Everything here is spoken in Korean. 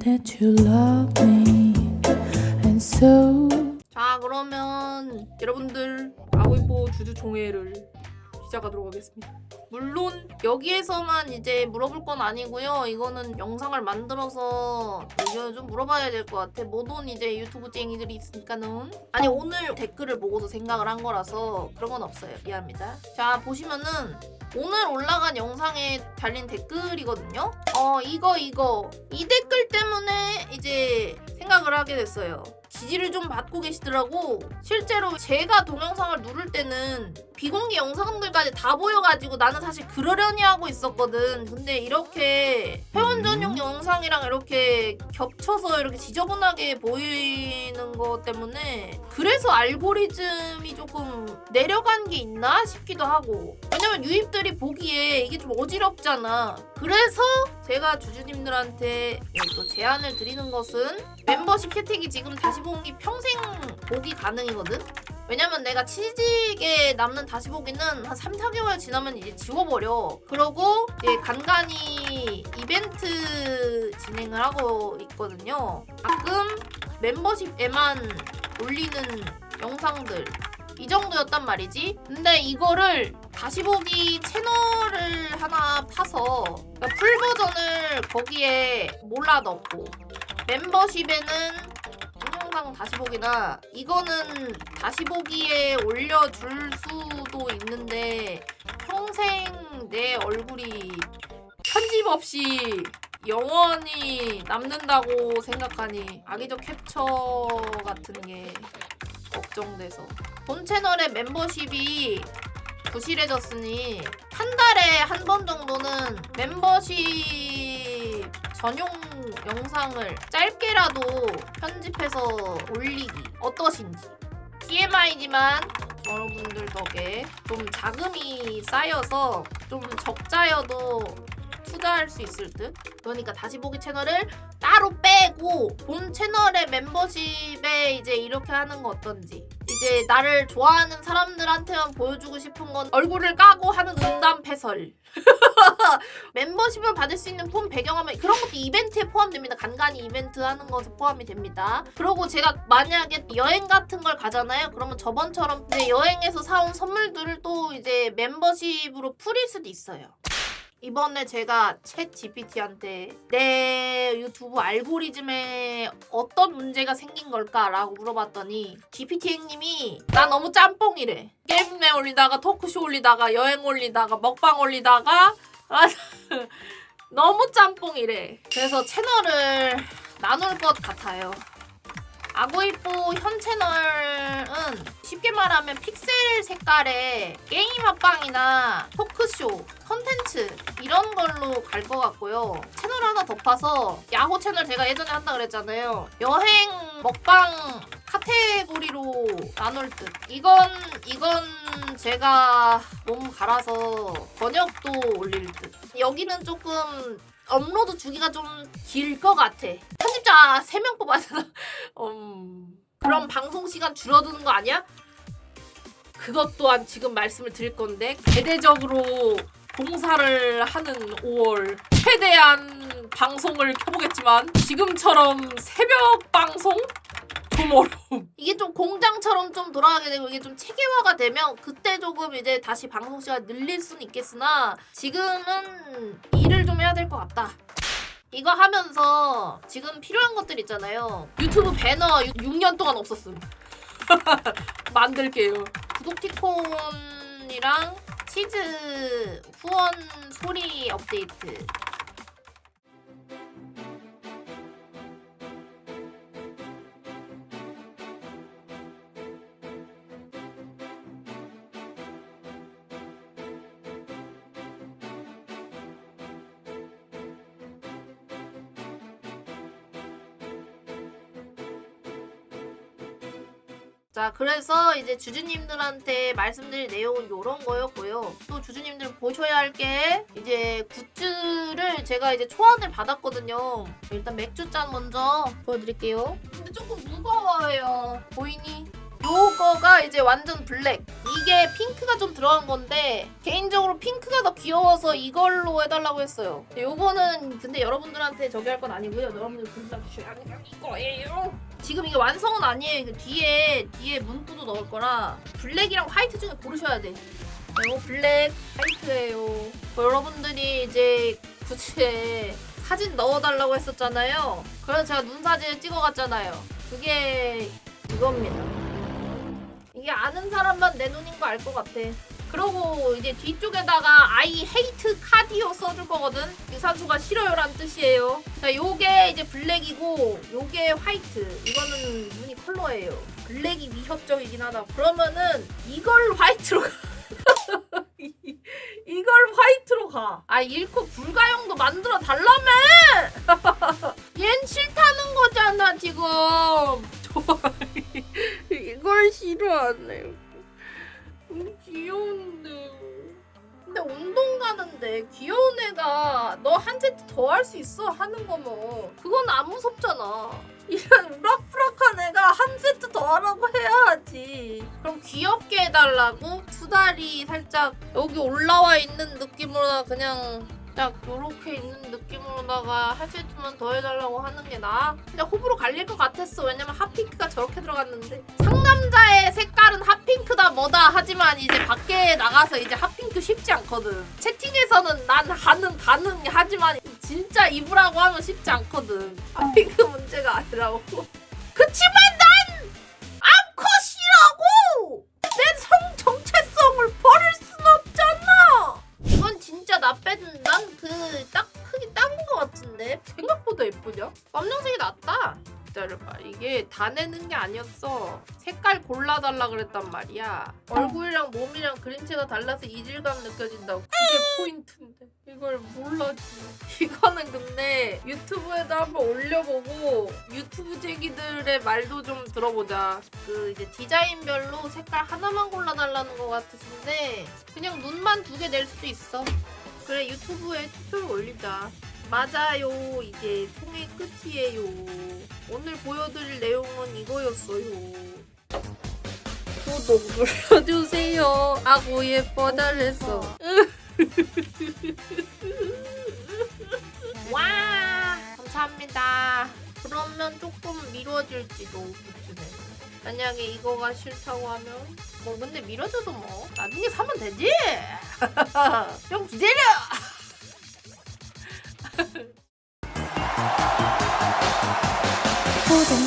that you love me. And so 자 그러면 여러분들 아구이뽀 주주 총회를 시작하도록 하겠습니다. 물론 여기에서만 이제 물어볼 건 아니고요. 이거는 영상을 만들어서 이거 좀 물어봐야 될 것 같아. 모든 이제 유튜브 쟁이들이 있으니까는 아니 오늘 댓글을 보고서 생각을 한 거라서 그런 건 없어요. 미안합니다. 자 보시면은 오늘 올라간 영상에 달린 댓글이거든요. 어 이거 이거 이 댓글 때문에 이제 생각을 하게 됐어요. 지지를 좀 받고 계시더라고. 실제로 제가 동영상을 누를 때는 비공개 영상들까지 다 보여가지고 나는 사실 그러려니 하고 있었거든. 근데 이렇게 회원 전용 영상이랑 이렇게 겹쳐서 이렇게 지저분하게 보이는 것 때문에 그래서 알고리즘이 조금 내려간 게 있나 싶기도 하고. 왜냐면 유입들이 보기에 이게 좀 어지럽잖아. 그래서 제가 주주님들한테 또 제안을 드리는 것은 멤버십 혜택이 지금 다시 보기 평생 보기 가능이거든? 왜냐면 내가 취직에 남는 다시 보기는 한 3, 4개월 지나면 이제 지워버려. 그러고 이제 간간히 이벤트 진행을 하고 있거든요. 가끔 멤버십에만 올리는 영상들 이 정도였단 말이지. 근데 이거를 다시 보기 채널을 하나 파서 그러니까 풀 버전을 거기에 몰라 넣고 멤버십에는 동영상 다시 보기나 이거는 다시 보기에 올려줄 수도 있는데 평생 내 얼굴이 편집 없이 영원히 남는다고 생각하니 악의적 캡처 같은 게 걱정돼서. 본 채널의 멤버십이 부실해졌으니 한 달에 한 번 정도는 멤버십 전용 영상을 짧게라도 편집해서 올리기. 어떠신지. TMI지만 여러분들 덕에 좀 자금이 쌓여서 좀 적자여도 투자할 수 있을 듯 그러니까 다시 보기 채널을 따로 빼고 본 채널의 멤버십에 이제 이렇게 하는 거 어떤지 이제 나를 좋아하는 사람들한테만 보여주고 싶은 건 얼굴을 까고 하는 음담 패설 멤버십을 받을 수 있는 폼 배경화면 그런 것도 이벤트에 포함됩니다. 간간히 이벤트 하는 것에 포함이 됩니다. 그리고 제가 만약에 여행 같은 걸 가잖아요. 그러면 저번처럼 이제 여행에서 사온 선물들을 또 이제 멤버십으로 풀일 수도 있어요. 이번에 제가 챗 GPT한테 내 유튜브 알고리즘에 어떤 문제가 생긴 걸까라고 물어봤더니 GPT 형님이 나 너무 짬뽕이래. 게임에 올리다가 토크쇼 올리다가 여행 올리다가 먹방 올리다가 아, 너무 짬뽕이래. 그래서 채널을 나눌 것 같아요. 아고이뽀 현 채널은 쉽게 말하면 픽셀 색깔의 게임 합방이나 토크쇼, 컨텐츠 이런 걸로 갈 것 같고요. 채널 하나 더 파서 야호 채널 제가 예전에 한다 그랬잖아요. 여행, 먹방 카테고리로 나눌 듯. 이건 이건 제가 몸 갈아서 번역도 올릴 듯. 여기는 조금 업로드 주기가 좀 길 것 같아. 편집자 3명 뽑아서 음, 그럼 방송 시간 줄어드는 거 아니야? 그것 또한 지금 말씀을 드릴 건데 대대적으로 봉사를 하는 5월 최대한 방송을 켜보겠지만 지금처럼 새벽 방송. 이게 좀 공장처럼 좀 돌아가게 되고 이게 좀 체계화가 되면 그때 조금 이제 다시 방송 시간 늘릴 수는 있겠으나 지금은 일을 좀 해야 될 것 같다. 이거 하면서 지금 필요한 것들 있잖아요. 유튜브 배너 6년 동안 없었음. 만들게요. 구독 티콘이랑 치즈 후원 소리 업데이트. 자, 그래서 이제 주주님들한테 말씀드릴 내용은 이런 거였고요. 또 주주님들 보셔야 할 게 이제 굿즈를 제가 이제 초안을 받았거든요. 일단 맥주잔 먼저 보여드릴게요. 근데 조금 무거워요. 보이니? 요거가 이제 완전 블랙. 이게 핑크가 좀 들어간 건데 개인적으로 핑크가 더 귀여워서 이걸로 해달라고 했어요. 요거는 근데 여러분들한테 저기 할 건 아니고요. 여러분들 골라주셔야 하는 이거예요. 지금 이게 완성은 아니에요. 이거 뒤에 뒤에 문구도 넣을 거라 블랙이랑 화이트 중에 고르셔야 돼. 이거 블랙 화이트예요. 뭐 여러분들이 이제 구치에 사진 넣어달라고 했었잖아요. 그래서 제가 눈 사진을 찍어갔잖아요. 그게 이겁니다. 이게 아는 사람만 내 눈인 거 알 것 같아. 그러고 이제 뒤쪽에다가 I hate cardio 써줄 거거든. 유산소가 싫어요란 뜻이에요. 자, 요게 이제 블랙이고 요게 화이트. 이거는 눈이 컬러예요. 블랙이 위협적이긴 하다. 그러면은 이걸 화이트로 가. 이걸 화이트로 가. 아 잃고 불가용도 만들어 달라며. 싫어하네. 음, 귀여운데. 근데 운동 가는데 귀여운 애가 너 한 세트 더 할 수 있어 하는 거면 그건 안 무섭잖아. 이런 우락부락한 애가 한 세트 더 하라고 해야지. 그럼 귀엽게 해달라고 두 다리 살짝 여기 올라와 있는 느낌으로 그냥 딱 요렇게 있는 느낌으로다가 한 세트만 더 해달라고 하는 게 나아? 근데 호불호 갈릴 것 같았어. 왜냐면 핫핑크가 저렇게 들어갔는데 상남자의 색깔은 핫핑크다 뭐다 하지만 이제 밖에 나가서 이제 핫핑크 쉽지 않거든. 채팅에서는 난 가능 가능 하지만 진짜 입으라고 하면 쉽지 않거든. 핫핑크 문제가 아니라고. 그치만 검정색이 낫다. 기다려봐. 이게 다 내는 게 아니었어. 색깔 골라달라 그랬단 말이야. 얼굴이랑 몸이랑 그림체가 달라서 이질감 느껴진다고. 그게 포인트인데. 이걸 몰라지 이거는 근데 유튜브에다 한번 올려보고 유튜브 제기들의 말도 좀 들어보자. 그 이제 디자인별로 색깔 하나만 골라달라는 것 같으신데 그냥 눈만 두 개 낼 수도 있어. 그래 유튜브에 투표를 올리자 맞아요. 이제 총의 끝이에요. 오늘 보여드릴 내용은 이거였어요. 구독 눌러주세요. 아고 예뻐 잘했어 와! 감사합니다. 그러면 조금 미뤄질지도 그쯤에 만약에 이거가 싫다고 하면? 뭐 근데 미뤄져도 뭐. 나중에 사면 되지! 좀 기다려 不懂